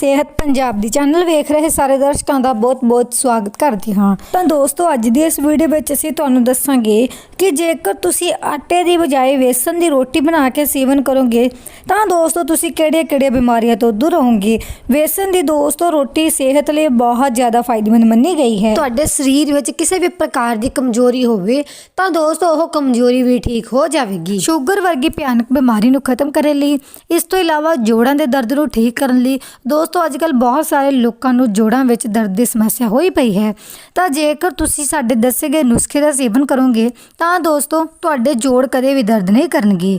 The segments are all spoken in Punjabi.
ਸਿਹਤ ਪੰਜਾਬ ਦੀ ਚੈਨਲ ਵੇਖ ਰਹੇ ਸਾਰੇ ਦਰਸ਼ਕਾਂ ਦਾ ਬਹੁਤ-ਬਹੁਤ ਸਵਾਗਤ ਕਰਦੀ ਹਾਂ। ਤਾਂ ਦੋਸਤੋ, ਅੱਜ ਦੀ ਇਸ ਵੀਡੀਓ ਵਿੱਚ ਅਸੀਂ ਤੁਹਾਨੂੰ ਦੱਸਾਂਗੇ ਕਿ ਜੇਕਰ ਤੁਸੀਂ ਆਟੇ ਦੀ ਬਜਾਏ ਵੇਸਣ ਦੀ ਰੋਟੀ ਬਣਾ ਕੇ ਸੇਵਨ ਕਰੋਗੇ, ਤਾਂ ਦੋਸਤੋ ਤੁਸੀਂ ਕਿਹੜੀਆਂ-ਕਿਹੜੀਆਂ ਬਿਮਾਰੀਆਂ ਤੋਂ ਦੂਰ ਰਹੋਗੇ? ਵੇਸਣ ਦੀ ਦੋਸਤੋ, ਰੋਟੀ ਸਿਹਤ ਲਈ ਬਹੁਤ ਜ਼ਿਆਦਾ ਫਾਇਦੇਮੰਦ ਮੰਨੀ ਗਈ ਹੈ। ਤੁਹਾਡੇ ਸਰੀਰ ਵਿੱਚ ਕਿਸੇ ਵੀ ਪ੍ਰਕਾਰ ਦੀ ਕਮਜ਼ੋਰੀ ਹੋਵੇ, ਤਾਂ ਦੋਸਤੋ ਉਹ ਕਮਜ਼ੋਰੀ ਵੀ ਠੀਕ ਹੋ ਜਾਵੇਗੀ। ਸ਼ੂਗਰ ਵਰਗੀ ਭਿਆਨਕ ਬਿਮਾਰੀ ਨੂੰ ਖਤਮ ਕਰਨ ਲਈ, ਇਸ ਤੋਂ ਇਲਾਵਾ ਜੋੜਾਂ ਦੇ ਦਰਦ ਨੂੰ ਠੀਕ ਕਰਨ ਲਈ ਦੋਸਤੋ ਅੱਜਕੱਲ ਬਹੁਤ ਸਾਰੇ ਲੋਕਾਂ ਨੂੰ ਜੋੜਾਂ ਵਿੱਚ ਦਰਦ ਦੀ ਸਮੱਸਿਆ ਹੋਈ ਪਈ ਹੈ। ਤਾਂ ਜੇਕਰ ਤੁਸੀਂ ਸਾਡੇ ਦੱਸੇ ਗਏ ਨੁਸਖੇ ਦਾ ਸੇਵਨ ਕਰੋਗੇ, ਤਾਂ ਦੋਸਤੋ, ਤੁਹਾਡੇ ਜੋੜ ਕਦੇ ਵੀ ਦਰਦ ਨਹੀਂ ਕਰਨਗੇ।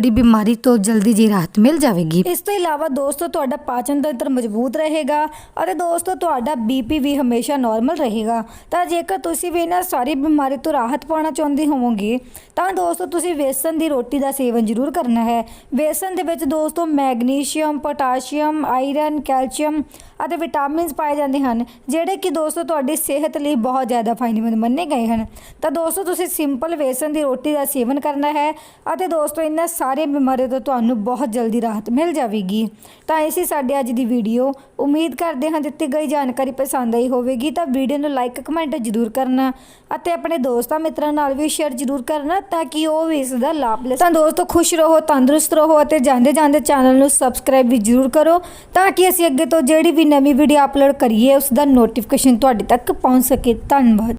ਜੁੜੀ ਬਿਮਾਰੀ ਤੋਂ ਜਲਦੀ ਜੀ ਰਾਹਤ ਮਿਲ ਜਾਵੇਗੀ। ਇਸ ਤੋਂ ਇਲਾਵਾ ਦੋਸਤੋ, ਤੁਹਾਡਾ ਪਾਚਨ ਤੰਤਰ ਮਜ਼ਬੂਤ ਰਹੇਗਾ ਅਤੇ ਦੋਸਤੋ, ਤੁਹਾਡਾ ਬੀਪੀ ਵੀ ਹਮੇਸ਼ਾ ਨਾਰਮਲ ਰਹੇਗਾ। ਤਾਂ ਜੇਕਰ ਤੁਸੀਂ ਵੀ ਇਹਨਾਂ ਸਾਰੀ ਬਿਮਾਰੀ ਤੋਂ ਰਾਹਤ ਪਾਉਣਾ ਚਾਹੁੰਦੇ ਹੋਵੋਗੇ, ਤਾਂ ਦੋਸਤੋ, ਤੁਸੀਂ ਵੇਸਣ ਦੀ ਰੋਟੀ ਦਾ ਸੇਵਨ ਜ਼ਰੂਰ ਕਰਨਾ ਹੈ। ਵੇਸਣ ਦੇ ਵਿੱਚ ਦੋਸਤੋ, ਮੈਗਨੀਸ਼ੀਅਮ, ਪੋਟਾਸ਼ੀਅਮ, ਆਇਰਨ, ਕੈਲਸ਼ੀਅਮ ਅਤੇ ਵਿਟਾਮਿਨਸ ਪਾਏ ਜਾਂਦੇ ਹਨ, ਜਿਹੜੇ ਕਿ ਦੋਸਤੋ, ਤੁਹਾਡੀ ਸਿਹਤ ਲਈ ਬਹੁਤ ਜ਼ਿਆਦਾ ਫਾਇਦੇਮੰਦ ਮੰਨੇ ਗਏ ਹਨ। ਤਾਂ ਦੋਸਤੋ, ਤੁਸੀਂ ਸਿੰਪਲ ਵੇਸਣ ਦੀ ਰੋਟੀ ਦਾ ਸੇਵਨ ਕਰਨਾ ਹੈ ਅਤੇ ਦੋਸਤੋ, ਇਹਨਾਂ ਸਾਰੇ ਬਿਮਾਰੀਆਂ ਤੋਂ ਤੁਹਾਨੂੰ ਬਹੁਤ ਜਲਦੀ ਰਾਹਤ ਮਿਲ ਜਾਵੇਗੀ। ਤਾਂ ਇਹ ਸਾਡੇ ਅੱਜ ਦੀ ਵੀਡੀਓ। ਉਮੀਦ ਕਰਦੇ ਹਾਂ ਦਿੱਤੀ ਗਈ ਜਾਣਕਾਰੀ ਪਸੰਦ ਆਈ ਹੋਵੇਗੀ, ਤਾਂ ਵੀਡੀਓ ਨੂੰ ਲਾਈਕ, ਕਮੈਂਟ ਜ਼ਰੂਰ ਕਰਨਾ ਅਤੇ ਆਪਣੇ ਦੋਸਤਾਂ ਮਿੱਤਰਾਂ ਨਾਲ ਵੀ ਸ਼ੇਅਰ ਜ਼ਰੂਰ ਕਰਨਾ ਤਾਂ ਕਿ ਉਹ ਵੀ ਇਸ ਦਾ ਲਾਭ ਲੈ ਤਾਂ ਦੋਸਤੋ, ਖੁਸ਼ ਰਹੋ, ਤੰਦਰੁਸਤ ਰਹੋ ਅਤੇ ਜਾਂਦੇ ਜਾਂਦੇ ਚੈਨਲ ਨੂੰ ਸਬਸਕ੍ਰਾਈਬ ਵੀ ਜ਼ਰੂਰ ਕਰੋ ਤਾਂ ਕਿ ਅਸੀਂ ਅੱਗੇ ਤੋਂ ਜਿਹੜੀ ਵੀ ਨਵੀਂ ਵੀਡੀਓ ਅਪਲੋਡ ਕਰੀਏ, ਉਸ ਦਾ ਨੋਟੀਫਿਕੇਸ਼ਨ ਤੁਹਾਡੇ ਤੱਕ ਪਹੁੰਚ ਸਕੇ। ਧੰਨਵਾਦ।